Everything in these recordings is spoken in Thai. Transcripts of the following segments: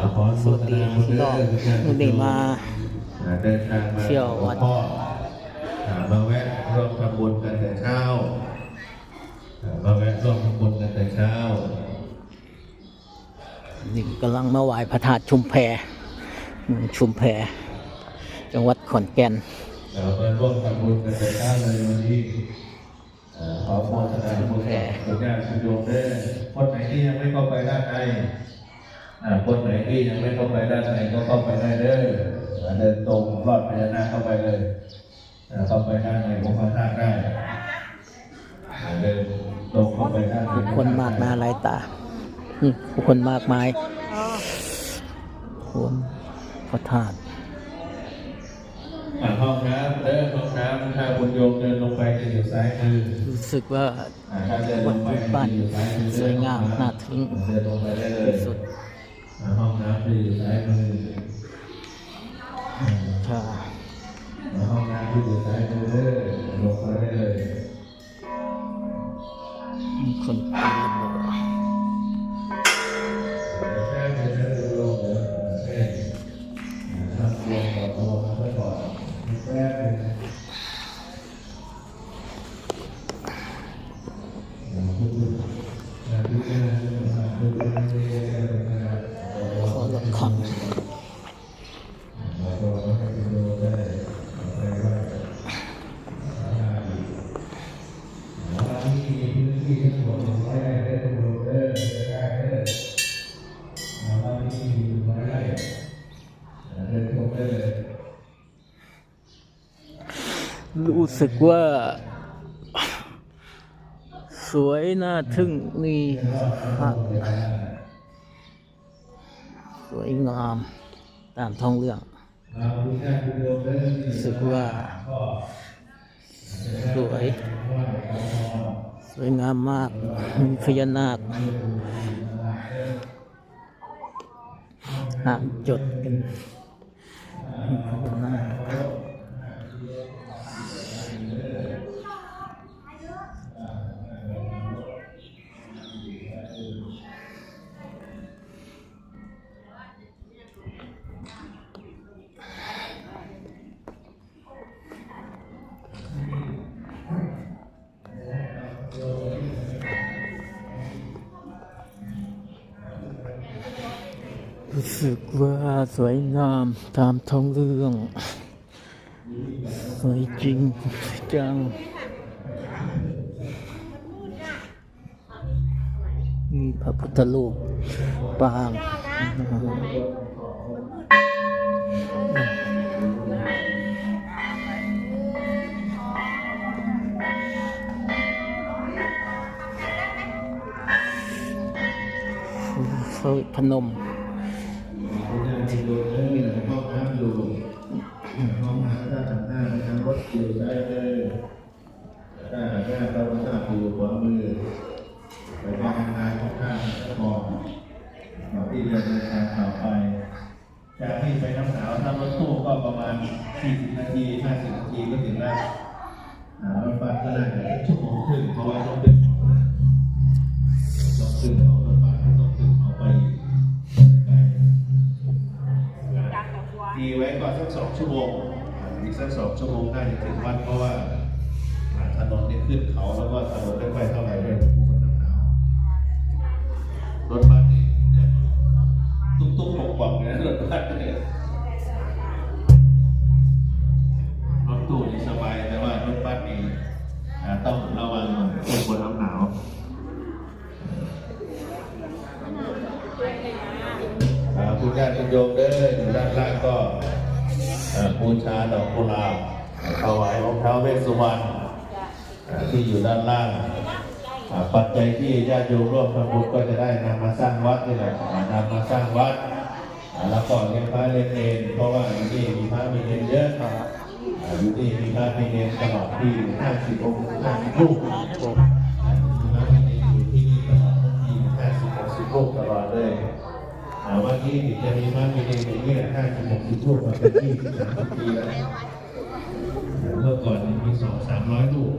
สวัสดีก็วันนี้มาเดินทางมาเที่ยววัดหลงพ่ออ่ามาแวะร่วมทำบุญกันแต่เช้าอ่ามาแวะร่วมทำบุญกันแต่เช้านี่กำลังมาไหว้พระธาตุชุมแพเมืองชุมแพจังหวัดขอนแก่นเรามาร่วมทำบุญกันแต่เช้าเลยวันนี้อ่าขอโมทนาบุญกับคุณญาติคุณโยมเด้อคนไหนที่ยังไม่เข้าไปด้านในอ่า คนไหนที่ยังไม่เข้าไปด้านในก็เข้าไปได้เด้ออ่าเดินตรงรอดพญานาคเข้าไปเลยอ่าเข้าไปด้านในองค์พระธาตุได้อ่าเดินตรงเข้าไปด้านในคนมากหน้าหลายตานี่ผู้คนมากมายคนพระธาตุอ่าห้องน้ำเด้อห้องน้ำถ้าคุณโยมเดินลงไปจะอยู่ซ้ายมือรู้สึกว่าอ่าถ้าเดินลวัดงไปรูปปั้นจะอยู่ซ้ายมือสวยงามน่าทึ่งเดินลงไปได้เลยที่สุด อ่าห้องน้ รู้สึกว่า สวยน่าทึ่งนี่พระสวยงามตามท้องเรื่องรู้สึกว่า สวย สวยงามมากมีพญานาคหางจดกัน ว่าสวยงามตามท้องเรื่อง สวยจริงจังมีพระพุทธรูปปาง เสยพนมห้องน้ำอยู่ห้องน้ำด้านหน้าทางรถอยู่ได้เลยถ้าหากว่าเราทราบอยู่ขวามือไปทางทางข้างๆมองเราที่เดินทางต่อไป จากนี้ไปน้ำหนาวถ้ารถตู้ก็ประมาณ 40 นาที 50 นาทีก็ถึงแล้วอ่ารถบัสก็น่าจะชั่วโมงครึ่งเพราะว่าต้องขึ้น สุวรรณที่อยู่ด้านล่างปัจจัยที่ญาติโยมร่วมทำบุญก็จะได้นำมาสร้างวัดนี่แหละนำมาสร้างวัดแล้วก็เลี้ยงพระเลี้ยงเนรเพราะว่าอยู่นี่มีพระมีเนรเยอะอ่าอยู่นี่มีพระมีเนรตลอดที่50องค์50รูปถูกพระมีเนรอยู่ที่นี่ตลอดที่50 60รูปตลอดเลยวันนี้จะมีมามีเด็กอย่างนี้ห้าสิบหกสิบลูกมาเป็นที่สามสิบปีแล้ว สองสามร้อยลูก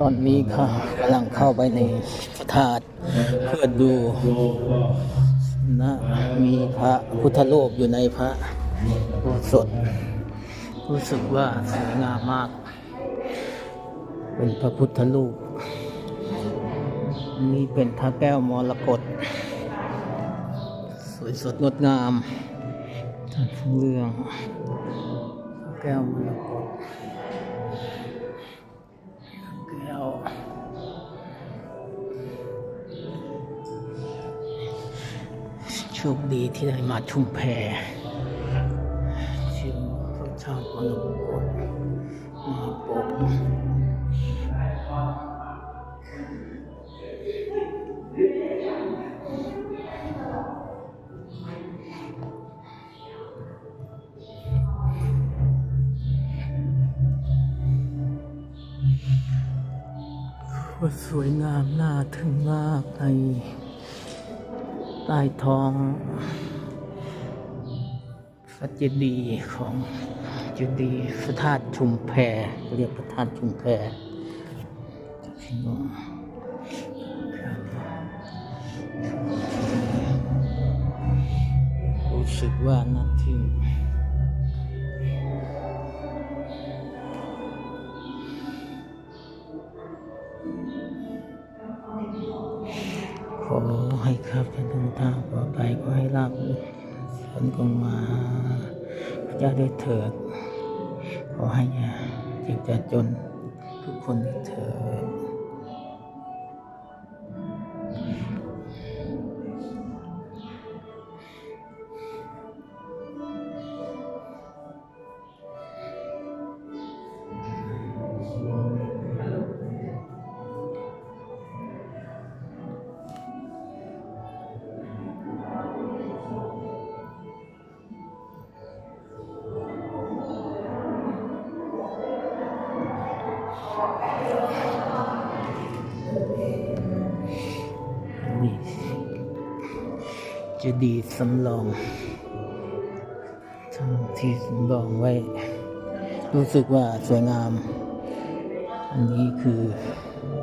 ตอนนี้ค่ะกำลังเข้าไปในพระธาตุเพื่อดูนะมีพระพุทธรูปอยู่ในพระโบสถ รู้สึกว่าสวยงามมาก เป็นพระพุทธรูปนี่เป็นพระแก้วมรกตสวยสดงดงามทั้งเรื่อง แก้วมรกต โชคดีที่ได้มาชุมแพชิมรสชาติมนุษย์มาปกว่าสวยงามน่าทึ่งมากใน ใต้ท้องพระเจดีย์ของเจดีย์พระธาตุชุมแพเรียกพระธาตุชุมแพพี่น้องครับรู้สึกว่าน่าทึ่ง ผลกงมาพระเจ้าได้เถิด ขอให้อย่าเจ็บจะจนทุกคนได้เถิด ดีสำรองท,ที่สำรองไว้ รู้สึกว่าสวยงาม อันนี้คือ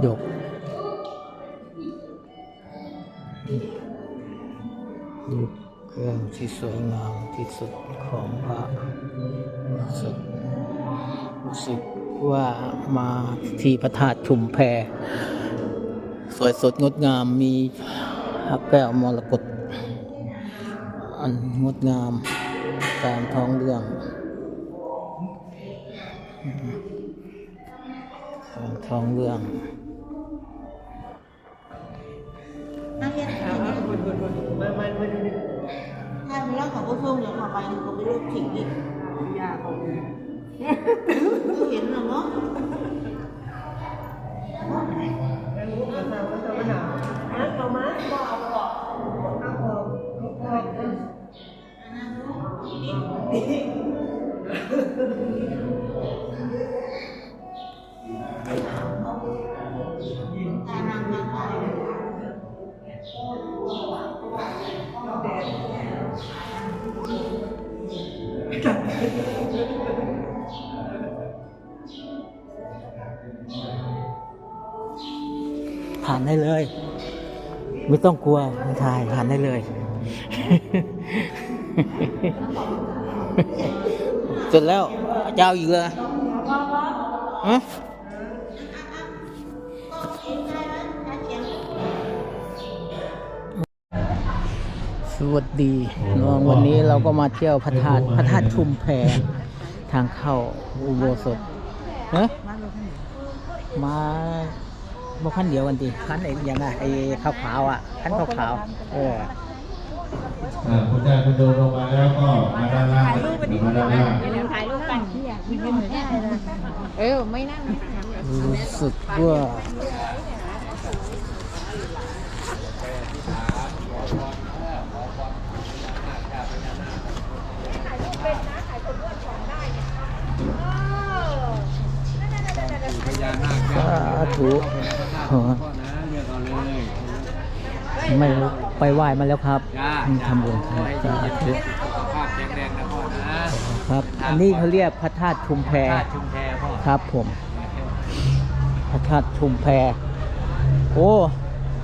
หยกหยกเครื่องที่สวยงามที่สุดของพระรู้สึกรู้สึกว่ามาที่พระธาตุชุมแพ สวยสดงดงามมีพระแก้วมรกต อันงดงามตามท้องเรื่องตามท้องเรื่องนักเรียนเอาเอาคนคนคนมามามาดูดิถ้าเวลาเขาก็ส่งเดี๋ยวเขาไปเขาไปรูปถิงอีกยาของก็เห็นแล้วเนาะ ผ่านได้เลย ไม่ต้องกลัวไม่ถ่ายผ่านได้เลย เสร็จแล้วเจ้าอีกเลยฮะสวัสดีน้องวันนี้เราก็มาเที่ยวพระธาตุพระธาตุชุมแพทางเข้าอุโบสถมา บ่ขั้นเดียวกันดีขั้นไอ้ยังไงไอ้ขาวขาวๆอะขั้นขาวขาวๆเอออ่าคุณได้คุณโดมลงมาแล้วก็มาด้านล่างมาด้านล่างถ่ายรูปกันที่อยากยืนเหมือนกันเออไม่นั่งรู้สึกว่าสาธุขอ ไม่รู้ไปไหว้มาแล้วครับทำบุญครับสาธุภาพแข็งแรงนะพ่อนะครับ อันนี้เขาเรียกพระธาตุชุมแพธาตุชุมแพพ่อครับผม พระธาตุชุมแพ โอ้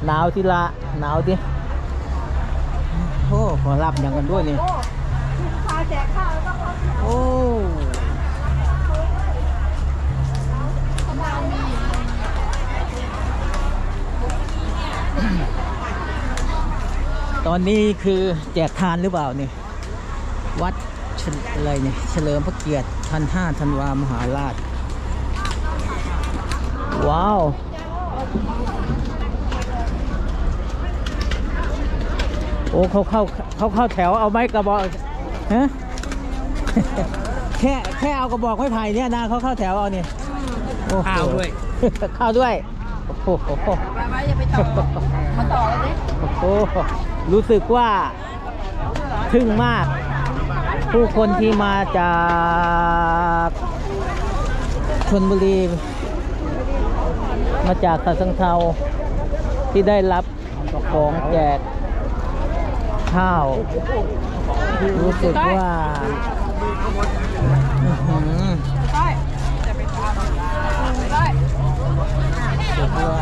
หนาวทีละหนาวดิโอ้อรับอย่างกันด้วยนี่พาแจกข้าวแล้วก็ข้าวโอ้ ตอนนี้คือแจกทานหรือเปล่าเนี่ยวัดเฉลอะไรเนี่ยเฉลิมพระเกียรติพันห้าธันวามหาราช ว้าว โอ้เขาเข้าเขาเข้าแถวเอาไม้กระบอกฮะแค่แค่เอากระบอกไม้ไผ่เนี่ยนะเขาเข้าแถวเอาเนี่ยโอ้โหข้าวด้วยข้าวด้วยโอ้โหไปไปอย่าไปต่อมาต่อเลยดิโอ้โห รู้สึกว่าทึ่งมาก ผู้คนที่มาจากชนบุรี มาจากตะสังเทาที่ได้รับของแจกข้าว รู้สึกว่าอื้อหือรู้สึกว่า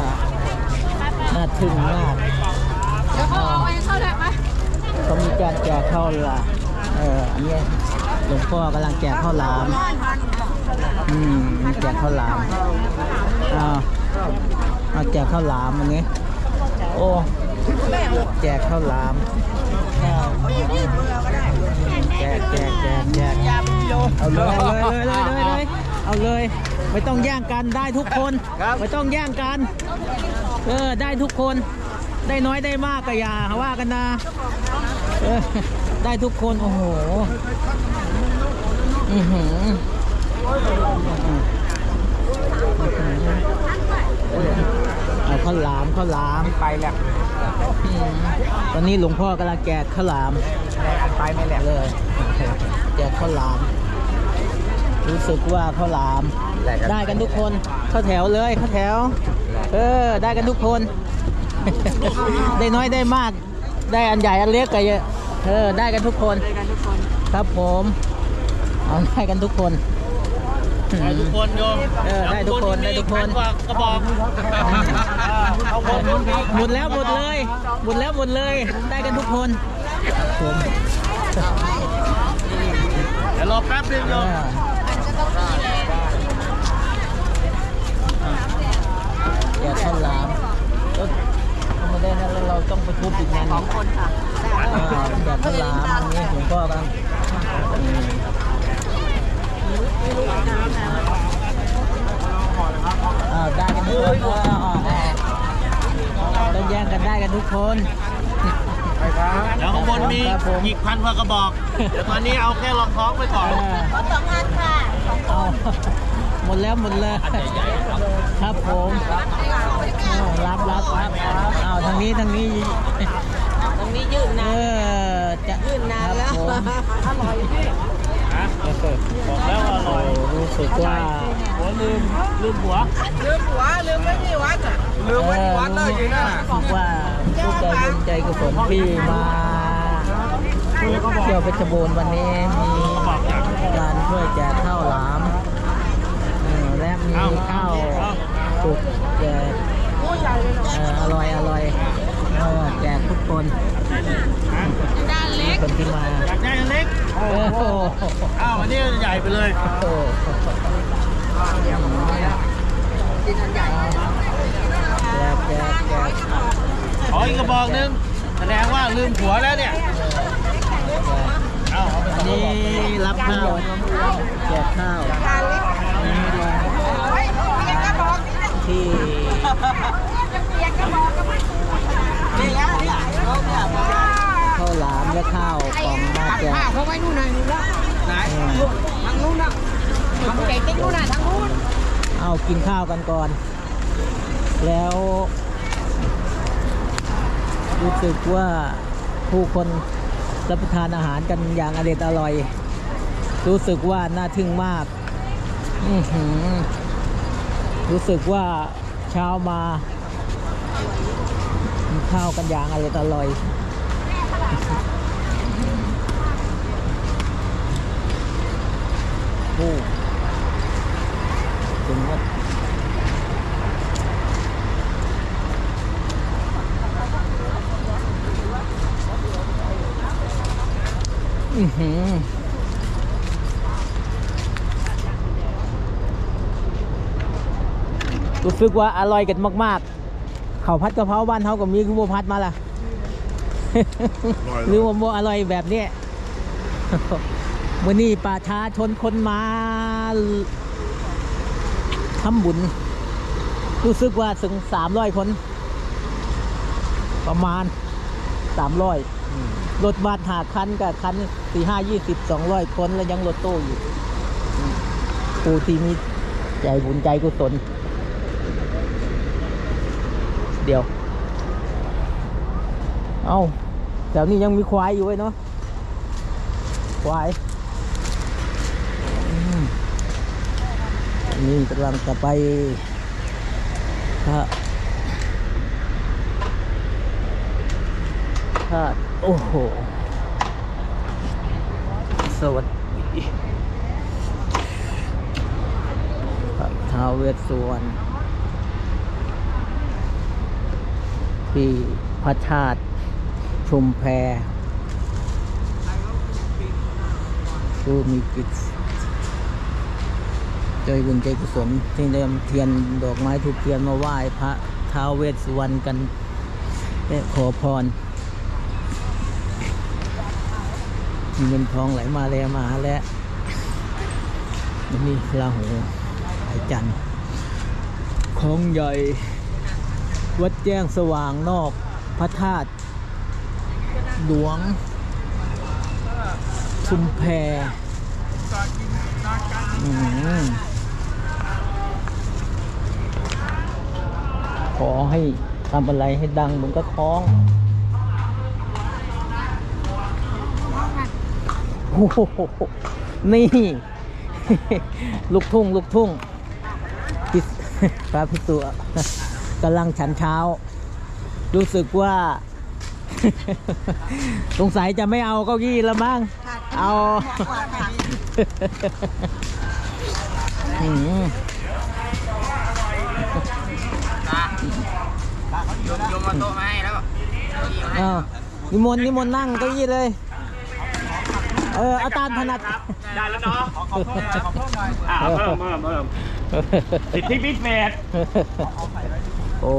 น่าทึ่งมาก เดี๋ยวเขาเอาไว้เข้าได้ไหม เขามีการแจกข้าวหลามเอออันเนี้ยหลวงพ่อกำลังแจกข้าวหลามอืมแจกข้าวหลามอ้าวเอาแจกข้าวหลามอันนี้โอ้แจกข้าวหลามแจกแจกแจกแจกเอาเลยเอาเลยเลยเลยเลยเลยเอาเลยไม่ต้องแย่งกันได้ทุกคน ไม่ต้องแย่งกัน เออได้ทุกคน ได้น้อยได้มากก็อย่าว่ากันนะเออได้ทุกคนโอ้โหอือหือเอาข้าวหลามข้าวหลามไปแหละตอนนี้หลวงพ่อกำลังแจกข้าวหลามไปไม่แหละเลยแจกข้าวหลาม รู้สึกว่าข้าวหลาม ได้กันทุกคนเข้าแถวเลยเข้าแถว เออ ได้กันทุกคน ได้น้อยได้มาก ได้อันใหญ่อันเล็กก็เยอะเออได้กันทุกคน ครับผมเอาได้กันทุกคนได้ทุกคนโยมเออได้ทุกคนได้ทุกคนพักว่ากระบอกเอาคนนู้นดีหมดแล้วหมดเลยหมดแล้วหมดเลยได้กันทุกคนครับผมเดี๋ยวรอแป๊บนึงโยเอมอแกะข้าวหลามแล้ว ธรรมดานะแล้วเราต้องไปทุบอีกงานสองคนค่ะแกะข้าวหลามอันนี้หลวงพ่อกำลังอืมอ้าวได้กันทุกคนอ้าวอ้าวอ้าวต้องแย่งกันได้กันทุกคนเดี๋ยวข้างบนมีครับผมอีกพันกว่ากระบอก เดี๋ยวตอนนี้เอาแค่รองท้องไปก่อนเออขอสองอันค่ะเอา หมดแล้วหมดเลยครับผมอ้าวรับรับครับอ้าวทางนี้ทางนี้ตรงนี้ยืดเอนะอจะยืดนานแล้วครับผมอร่อยพี่บอกแล้วว่าอร่อยรู้สึกว่าหัวลืมลืมหัวลืมหัวลืมไม่มีวัดอะลืมไว้ที่วัดเลยจีน่ารู้สึกว่าผู้ใจบุญใจกุศลที่มาเที่ยวเพชรบูรณ์วันนี้มีการช่วยแจกข้าวหลามเออและมีข้าวสุกแจก เอออร่อยอร่อยเออแจกทุกคนด้านเล็กคนที่มา อยากได้อันเล็ก โอ้โห อ้าวอันนี้ให ญ่ไปเลยโอ้โหแจกแจกแจกขออีกกระบอกหนึงแสดงว่าลืมหัวแล้วเนี่ยเอาเอาไปสอัอนงกระนี้บอกรับข้าวแจกข้าวที่นี่แล้วเนี่ยเราเนี่ยข้าวหลามและข้าวกล่องมาแจกเขาไว้นู่นน่ะนู่นละ ไหนเออทางนู้นอะทำเด็กติ๊กนู่นนะทางนู้นเอากินข้าวกันก่อน แล้ว รู้สึกว่าผู้คนรับประทานอาหารกันอย่างอเด็ดอร่อย รู้สึกว่าน่าทึ่งมากรู้สึกว่าเช้ามาข้าวกันอย่างอร่อยอร่อย โอ้ถึงว่าอื้อหือรู้สึกว่าอร่อยกันมาก ๆ เขาวพัดกะเพราบ้านเขาก็มีคือบัพัดมาล่ะหรือว่าโมอร่อยแบบเนี้ ยมื่อนี้ประชาชนคนมาทำบุญ รู้สึกว่าถึงสามร้อยคน ประมาณสามร้อยรถบัสหาคันกับคันสี่ห้ายี่สิบสองร้อยคน แล้วยังรถตู้อยู่ผู้ที่มีใจบุญใจกุศลเดี๋ยว เอาแถวนี้ยังมีควายอยู่ไว้ยเนาะควายอืม นี่กำลังจะไปพระธาตุโอ้โห สวัสดีพระท้าวเวสสุวรรณที่พระธาตุชุมแพผู้มีกิจ ใจบุญใจกุศลที่ได้เทียนดอกไม้ถูกเทียนมาไหว้พระท้าวเวสสุวรรณกันและขอพรมีเงินทองไหลมาแลมาหาและนี่ลาหูไอจันทร์ของใหญ่วัดแจ้งสว่างนอกพระธาตุหลวงชุมแพอืม ขอให้ทำอะไรให้ดังมือนก็คล้องโอ้โหนี่ ลูกทุ่ง ลูกทุ่งพิสพระพิสุกำลังฉันเช้า รู้สึกว่า สงสัยจะไม่เอาเก้าอี้แล้วมั้งเอา อืมโยมมาโต๊ะมาให้แล้วเอานิมนต์นิมนต์นั่งเก้าอี้เลย เออเอาตามถนัด ได้แล้วเนาะขอเพิ่มหน่อยขอเพิ่มหน่อยอ่าเพิ่มเพิ่มเพิ่มสิทธิพิเศษโอ้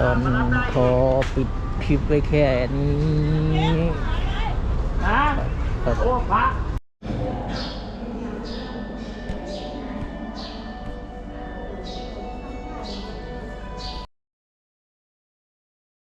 ตอนขอปิดคลิปไว้แค่นี้นะครับโอ้พระ